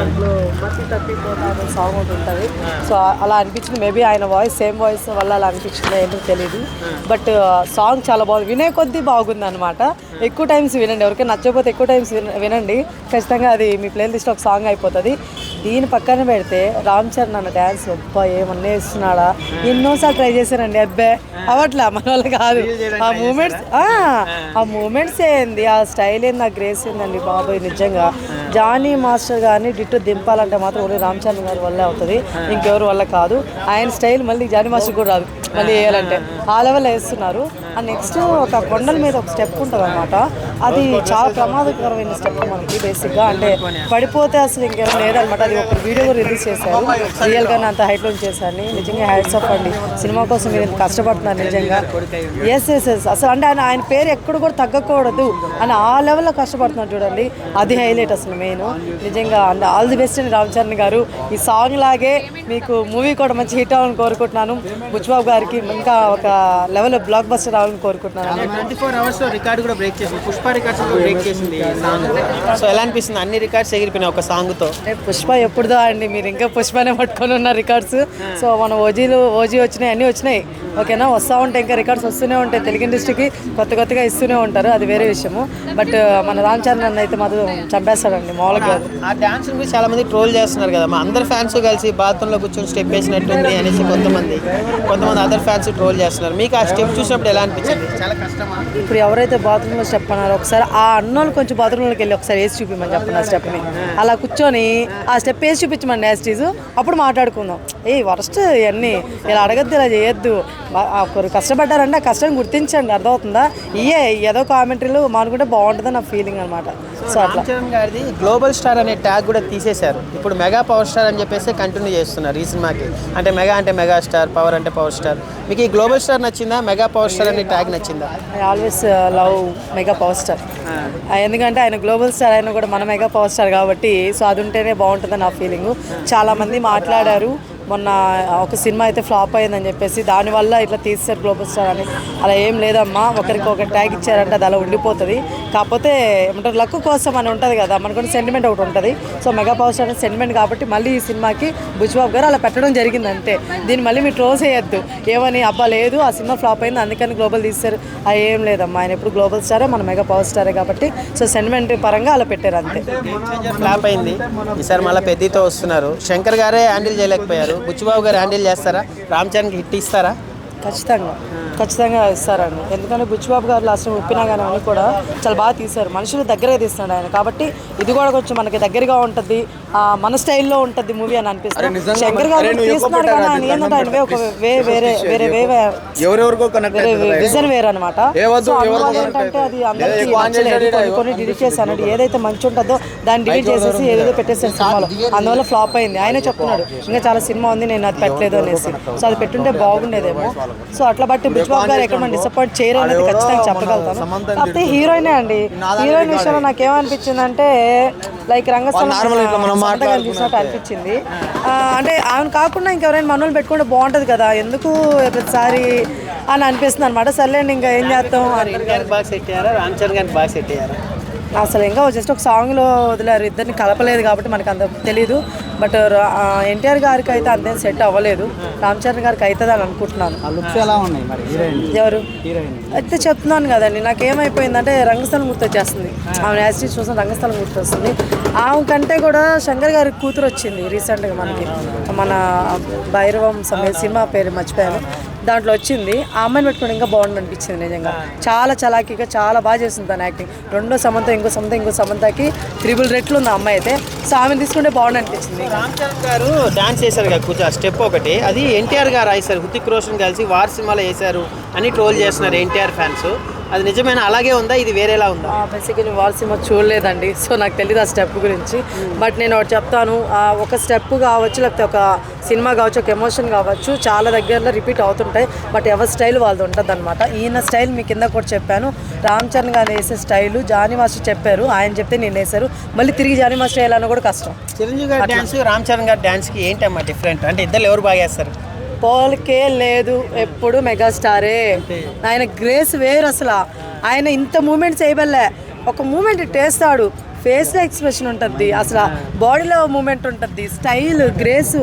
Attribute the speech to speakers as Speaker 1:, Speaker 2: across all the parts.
Speaker 1: దాంట్లో మట్టి తప్పిపోతాను సాంగ్ ఒకటి ఉంటుంది. సో అలా అనిపించింది. మేబీ ఆయన వాయిస్ సేమ్ వాయిస్ వల్ల అలా అనిపించింది ఏంటో తెలియదు బట్ సాంగ్ చాలా బాగుంది. వినే కొద్దీ బాగుంది అనమాట ఎక్కువ టైమ్స్ వినండి. ఎవరికైనా నచ్చకపోతే ఎక్కువ టైమ్స్ వినండి. ఖచ్చితంగా అది మీ ప్లేలిస్ట్ ఒక సాంగ్ అయిపోతుంది. దీని పక్కన పెడితే రామ్ చరణ్ అన్న డ్యాన్స్ అబ్బా ఏమన్నా వేస్తున్నాడా? ఎన్నోసార్లు ట్రై చేశానండి అబ్బే. అవట్లా మన వల్ల కాదు. ఆ మూమెంట్స్ ఆ మూమెంట్స్ ఏంది ఆ స్టైల్ ఏంది? ఆ గ్రేస్ ఏందండి బాబాయ్ నిజంగా. జానీ మాస్టర్ గారిని డిట్టు దింపాలంటే మాత్రం ఓన్లీ రామ్ చరణ్ గారి వల్లే అవుతుంది. ఇంకెవరి వల్ల కాదు. ఆయన స్టైల్ మళ్ళీ జానీ మాస్టర్ కూడా రాదు. మళ్ళీ వేయాలంటే. ఆ లెవెల్ వేస్తున్నారు. ఆ నెక్స్ట్ ఒక కొండల మీద ఒక స్టెప్ ఉంటుంది అనమాట అది చాలా ప్రమాదకరమైన స్టెప్ మనకి బేసిక్గా అంటే పడిపోతే అసలు ఇంకేం లేదనమాట అది ఒక వీడియో రిలీజ్ చేశారు. రియల్గా అంత హైట్లో చేశాను నిజంగా హ్యాడ్స్ ఆఫ్ అండి. సినిమా కోసం మీరు కష్టపడుతున్నారు నిజంగా. ఎస్ ఎస్ ఎస్ అసలు అంటే ఆయన ఆయన పేరు ఎక్కడ కూడా తగ్గకూడదు అని ఆ లెవెల్లో కష్టపడుతున్నారు చూడండి. అది హైలైట్ అసలు మెయిన్ నిజంగా అంటే ఆల్ ది బెస్ట్ అండి రామ్ చరణ్ గారు. ఈ సాంగ్ లాగే మీకు మూవీ కూడా మంచి హిట్ అవ్వాలని కోరుకుంటున్నాను. బుచ్బాబు గారికి ఇంకా ఒక లెవెల్ బ్లాక్ బస్టర్ రావాలని కోరుకుంటున్నాను.
Speaker 2: ట్వంటీ ఫోర్ అవర్స్ రికార్డు కూడా బ్రేక్ చేసింది. పుష్ప రికార్డ్స్ బ్రేక్ చేసింది సాంగ్ సో ఎలా అనిపిస్తుంది? అన్ని రికార్డ్స్ ఎగిరిపోయినాయి ఒక సాంగ్తో
Speaker 1: అంటే పుష్ప ఎప్పుడుదో అండి? మీరు ఇంకా పుష్పనే పట్టుకొని ఉన్న రికార్డ్స్. సో మన ఓజీలు ఓజీ వచ్చినాయి అన్నీ వచ్చినాయి. ఓకేనా? వస్తూ ఉంటాయి ఇంకా రికార్డ్స్ వస్తూనే ఉంటాయి. తెలుగు ఇండస్ట్రీకి కొత్త కొత్తగా ఇస్తూనే ఉంటారు. అది వేరే విషయము. బట్ మన రామ్ చరణ్ అన్న అయితే మాత్రం చంపేస్తాడండి. మామూలుగా కాదు.
Speaker 2: ఆ డాన్స్ గురించి చాలా మంది ట్రోల్ చేస్తున్నారు కదా. మా అందరు ఫ్యాన్స్ కలిసి బాత్రూంలో కూర్చొని స్టెప్ వేసినట్టుంది అనేసి కొంతమంది. కొంతమంది అదర్ ఫ్యాన్స్ ట్రోల్ చేస్తున్నారు. మీకు ఆ స్టెప్ చూసినప్పుడు ఎలా అనిపించింది? చాలా కష్టమా?
Speaker 1: ఇప్పుడు ఎవరైతే బాత్రూంలో స్టెప్ అన్నారో ఒకసారి ఆ అన్నోళ్ళు కొంచెం బాత్రూంలోకి వెళ్ళి ఒకసారి వేసి చూపించమని చెప్పండి ఆ స్టెప్ని అలా కూర్చొని ఆ స్టెప్ వేసి చూపించమని యాస్టీజ్ అప్పుడు మాట్లాడుకుందాం. ఏ వరస్ట్ ఇవన్నీ. ఇలా అడగద్దు ఇలా చేయొద్దు. ఒకరు కష్టపడ్డారంటే ఆ కష్టం గుర్తించండి అర్థమవుతుందా? ఇయే ఏదో కామెంటరీలు మానుకుంటే బాగుంటుంది నా ఫీలింగ్ అనమాట సో అట్లా.
Speaker 2: గారిది గ్లోబల్ స్టార్ అనే ట్యాగ్ కూడా తీసేశారు. ఇప్పుడు మెగా పవర్ స్టార్ అని చెప్పేసి కంటిన్యూ చేస్తున్నారు ఈ సినిమాకి. అంటే మెగా అంటే మెగా స్టార్ పవర్ అంటే పవర్ స్టార్ మీకు ఈ గ్లోబల్ స్టార్ నచ్చిందా? మెగా పవర్ స్టార్ అనే ట్యాగ్ నచ్చిందా?
Speaker 1: I always love mega power star ఎందుకంటే ఆయన గ్లోబల్ స్టార్ అయినా కూడా మన మెగా పవర్ స్టార్ కాబట్టి సో అది ఉంటేనే బాగుంటుంది నా ఫీలింగ్ చాలామంది మాట్లాడారు మొన్న ఒక సినిమా అయితే ఫ్లాప్ అయిందని చెప్పేసి దానివల్ల ఇట్లా తీసేశారు గ్లోబల్ స్టార్ అని. అలా ఏం లేదమ్మా ఒకరికి ఒక ట్యాగ్ ఇచ్చారంటే అది అలా ఉండిపోతుంది. కాకపోతే ఏమంటారు లక్ కోసం అని ఉంటుంది కదా మనకు సెంటిమెంట్ ఒకటి ఉంటుంది. So mega power star sentiment కాబట్టి మళ్ళీ ఈ సినిమాకి బుజ్బాబు గారు అలా పెట్టడం జరిగింది అంతే. దీన్ని మళ్ళీ మీరు ట్రోల్ చేయొద్దు. ఏమని అబ్బా లేదు ఆ సినిమా ఫ్లాప్ అయింది అందుకని గ్లోబల్ తీస్తారు అది ఏం లేదమ్మా ఆయన ఎప్పుడు గ్లోబల్ స్టారే మన మెగా పవర్ స్టారే కాబట్టి. సో సెంటిమెంట్ పరంగా అలా పెట్టారు అంతే.
Speaker 2: ఫ్లాప్ అయింది. ఈసారి మళ్ళీ పెద్దతో వస్తున్నారు. శంకర్ గారే హ్యాండిల్ చేయలేకపోయారు. బుచ్చిబాబు గారు హ్యాండిల్ చేస్తారా? రామ్ చరణ్కి హిట్ ఇస్తారా?
Speaker 1: ఖచ్చితంగా. ఖచ్చితంగా ఇస్తారండి. ఎందుకంటే బుచ్చిబాబు గారు లాస్ట్ టైం ఉప్పినా కానీ అన్నీ కూడా చాలా బాగా తీశారు. మనుషులు దగ్గరగా తీస్తున్నాడు ఆయన. కాబట్టి ఇది కూడా కొంచెం మనకి దగ్గరగా ఉంటుంది. ఆ, మన స్టైల్లో ఉంటుంది మూవీ అని అనిపిస్తుంది. శంకర్ గారు తీస్తున్నారు కానీ ఆయన ఏంటంటే ఆయన వే ఒక వే వేరే వేరే వే విజన్ వేరు అనమాట ఏంటంటే అది అందరికీ నచ్చలేదు. కొన్ని కొన్ని డిలీట్ చేశాను ఏదైతే మంచి ఉంటుందో దాన్ని డిలీట్ చేసేసి ఏదేదో పెట్టేసారు సినిమాలో అందువల్ల ఫ్లాప్ అయింది. ఆయనే చెప్తున్నాడు ఇంకా చాలా సినిమా ఉంది నేను అది పెట్టలేదు అనేసి. సో అది పెట్టుంటే బాగుండేదేమో. సో అట్లా బట్టి బుజ్బాబు గారు ఎక్కడ మనం డిసప్పాయింట్ చేయరు అనేది ఖచ్చితంగా చెప్పగలుగుతాను. కాకపోతే హీరోయినే అండి. హీరోయిన్ విషయంలో నాకేమనిపించింది అంటే లైక్ రంగస్థలం చూసినట్టు అనిపించింది అంటే ఆమె కాకుండా ఇంకెవరైనా మనోళ్ళు పెట్టుకుంటే బాగుంటుంది కదా. ఎందుకు ప్రతిసారి అని అనిపిస్తుంది అనమాట సర్లేండి ఇంకా ఏం చేస్తాం?
Speaker 2: గారికి బాగా సెట్ అయ్యారా? రామ్ చరణ్ గారికి బాగా సెట్ అయ్యారా?
Speaker 1: అసలు ఇంకా జస్ట్ ఒక సాంగ్లో వదిలేరు. ఇద్దరిని కలపలేదు కాబట్టి మనకు అంత తెలీదు. బట్ ఎన్టీఆర్ గారికి అయితే అంతేం సెట్ అవ్వలేదు. రామ్ చరణ్ గారికి అవుతుంది అని అనుకుంటున్నాను. ఎవరు? అయితే చెప్తున్నాను కదండి నాకు ఏమైపోయిందంటే రంగస్థలం గుర్తొచ్చేస్తుంది. ఆమె యాసిడ్ చూసిన రంగస్థలం గుర్తొస్తుంది. ఆమె కంటే కూడా శంకర్ గారి కూతురు వచ్చింది రీసెంట్గా మనకి. మన భైరవం సమయ సినిమా పేరు మర్చిపోయాను. దాంట్లో వచ్చింది. ఆ అమ్మాయిని పెట్టుకుని ఇంకా బాగుంది అనిపించింది నిజంగా. చాలా చలాకీగా చాలా బాగా చేసింది తన యాక్టింగ్. రెండో సమంత ఇంకో సమంత ఇంకో సమంతకి త్రిబుల్ రెట్లు ఉంది ఆ అమ్మాయి అయితే. సో ఆమెను తీసుకుంటే బాగుంది అనిపించింది
Speaker 2: రామ్ చరణ్ గారు డాన్స్ చేశారు కదా కూర్చో స్టెప్ ఒకటి. అది ఎన్టీఆర్ గారు వేశారు హృతిక్ రోషన్ కలిసి వార్ సినిమాలో వేశారు అని ట్రోల్ చేస్తున్నారు ఎన్టీఆర్ ఫ్యాన్స్. అది నిజమైన? అలాగే ఉందా? ఇది వేరేలా ఉందా?
Speaker 1: బేసిక్లీ వాల్ సినిమా చూడలేదండి. సో నాకు తెలియదు ఆ స్టెప్ గురించి. బట్ నేను ఒకటి చెప్తాను. ఆ ఒక స్టెప్ కావచ్చు లేకపోతే ఒక సినిమా కావచ్చు ఒక ఎమోషన్ కావచ్చు చాలా దగ్గరలో రిపీట్ అవుతుంటాయి. బట్ ఎవరి స్టైల్ వాళ్ళది ఉంటుంది అనమాట ఈయన స్టైల్ మీ కింద కూడా చెప్పాను. రామ్ చరణ్ గారు వేసే స్టైలు జానీ మాస్టర్ చెప్పారు. ఆయన చెప్తే నేను వేశారు. మళ్ళీ తిరిగి జానీ మాస్టర్ వేయాలన్నా కూడా కష్టం.
Speaker 2: చిరంజీవి గారి డాన్స్ రామ్ చరణ్ గారి డాన్స్కి ఏంటమ్మా డిఫరెంట్ అంటే ఇద్దరు ఎవరు బాగా చేస్తారు
Speaker 1: పోల్కే లేదు ఎప్పుడు మెగాస్టారే. ఆయన గ్రేస్ వేరు అసలు. ఆయన ఇంత మూమెంట్స్ వేయబల్లే ఒక మూమెంట్ టేస్తాడు. ఫేస్లో ఎక్స్ప్రెషన్ ఉంటుంది అసలు బాడీలో మూమెంట్ ఉంటుంది స్టైల్ గ్రేస్.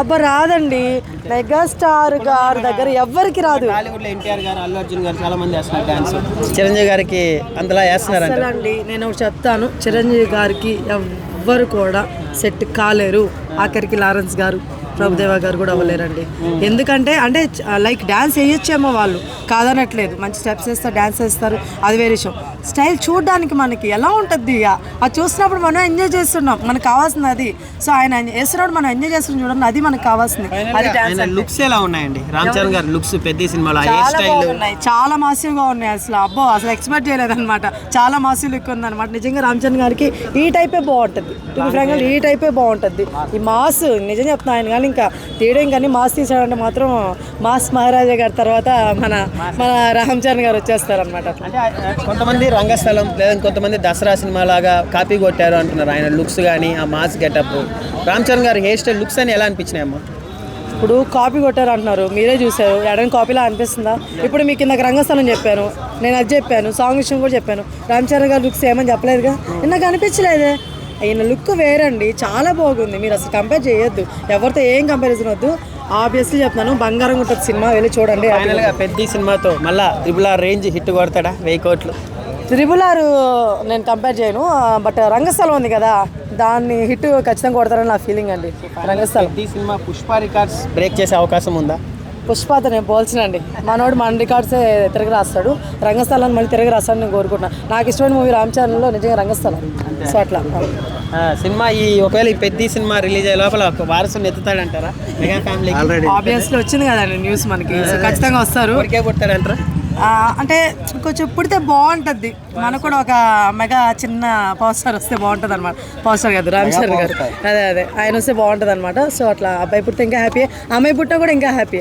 Speaker 1: అబ్బా రాదండి. మెగాస్టార్ గారి దగ్గర ఎవ్వరికి రాదు.
Speaker 2: బాలీవుడ్లో ఎన్టీఆర్ గారు అల్లు అర్జున్ గారు చాలా మంది వేస్తున్నారు డాన్స్. చిరంజీవి గారికి అందులో వేస్తున్నారంట.
Speaker 1: అసలు అండి నేను ఒకటి చెప్తాను. చిరంజీవి గారికి ఎవ్వరు కూడా సెట్ కాలేరు. ఆఖరికి లారెన్స్ గారు. ప్రభుదేవ గారు కూడా అవ్వలేరండి. ఎందుకంటే అంటే లైక్ డ్యాన్స్ వేయొచ్చేమో వాళ్ళు. కాదనట్లేదు. మంచి స్టెప్స్ వేస్తారు డ్యాన్స్ వేస్తారు. అది వేరే విషయం. స్టైల్ చూడడానికి మనకి ఎలా ఉంటుంది? ఇక అది చూసినప్పుడు మనం ఎంజాయ్ చేస్తున్నాం. మనకు కావాల్సింది అది. సో ఆయన వేస్తున్నప్పుడు మనం ఎంజాయ్ చేస్తున్నాం చూడండి అది మనకు కావాల్సింది. అది
Speaker 2: లుక్స్ ఎలా ఉన్నాయండి? రామ్ చరణ్ గారి లుక్స్ పెద్ద సినిమాలో
Speaker 1: చాలా బాగున్నాయి. చాలా మాసివ్గా ఉన్నాయి అసలు. అబ్బో అసలు ఎక్స్పెక్ట్ చేయలేదన్నమాట. చాలా మాసివ్ లుక్ ఉందన్నమాట. నిజంగా రామ్ చరణ్ గారికి ఈ టైపే బాగుంటుంది. టు ఫ్రాంక్ ఈ టైపే బాగుంటుంది. ఈ మాస్ నిజం చెప్తున్నా ఆయన కానీ ఇంకా తీయడం కానీ మాస్ తీసాడంటే మాత్రం మాస్ మహారాజా గారి తర్వాత మన మన రామ్ చరణ్ గారు వచ్చేస్తారనమాట
Speaker 2: అంటే ఆ- కొంతమంది రంగస్థలం లేదా కొంతమంది దసరా సినిమా లాగా కాపీ కొట్టారు అంటున్నారు. ఆయన లుక్స్ కానీ ఆ మాస్ గెటప్. రామ్ చరణ్ గారి హెయిర్ స్టైల్ లుక్స్ అని ఎలా అనిపించినాయి అమ్మా?
Speaker 1: ఇప్పుడు కాపీ కొట్టారు అంటున్నారు. మీరే చూసారు ఎడని కాపీలా అనిపిస్తుందా? ఇప్పుడు మీకు ఇందాక రంగస్థలం చెప్పాను. నేను అది చెప్పాను. సాంగ్ విషయం కూడా చెప్పాను. రామ్ చరణ్ గారి లుక్స్ ఏమని చెప్పలేదుగా? నాకు అనిపించలేదే. ఈయన లుక్ వేరండి. చాలా బాగుంది. మీరు అసలు కంపేర్ చేయొద్దు. ఎవరితో ఏం కంపారిజన్ వద్దు. ఆబ్వియస్లీ చెప్తాను బంగారం ఉంటుంది సినిమా. వెళ్ళి చూడండి.
Speaker 2: పెద్ద సినిమాతో మళ్ళా ట్రిపుల్ ఆర్ రేంజ్ హిట్ కొడతాడా? వెయ్యి కోట్లు.
Speaker 1: త్రిబుల్ ఆర్ నేను కంపేర్ చేయను బట్ రంగస్థలం ఉంది కదా దాన్ని హిట్ ఖచ్చితంగా కొడతారని నా ఫీలింగ్ అండి. రంగస్థలం.
Speaker 2: పెద్ద సినిమా పుష్ప రికార్డ్స్ బ్రేక్ చేసే అవకాశం ఉందా?
Speaker 1: పుష్పాత నేను పోల్చినండి. మనోడు మన రికార్డ్సే తిరగ రాస్తాడు. రంగస్థలాన్ని మళ్ళీ తిరగ రాస్తాడని నేను కోరుకుంటున్నాను నాకు ఇష్టమైన మూవీ రామ్ చరణ్లో నిజంగా రంగస్థలం. సో అట్లా.
Speaker 2: సినిమా ఈ ఒకవేళ ఈ పెద్ద సినిమా రిలీజ్ అయ్యే లోపల ఒక వారసుని ఎత్తుతాడంటారా? మెగా ఫ్యామిలీ
Speaker 1: ఆబ్వియస్లీ వచ్చింది కదండి న్యూస్ మనకి. ఖచ్చితంగా వస్తారు.
Speaker 2: కొడతాడంటారా
Speaker 1: అంటే కొంచెం పుడితే బాగుంటుంది. మనకు కూడా ఒక మెగా చిన్న పవర్ స్టార్ వస్తే బాగుంటుంది అనమాట పవర్ స్టార్ కాదు రామ్ గారు. అదే అదే. ఆయన వస్తే బాగుంటుంది అనమాట సో అట్లా అబ్బాయి పుడితే ఇంకా హ్యాపీ అమ్మాయి పుట్టినా కూడా ఇంకా హ్యాపీ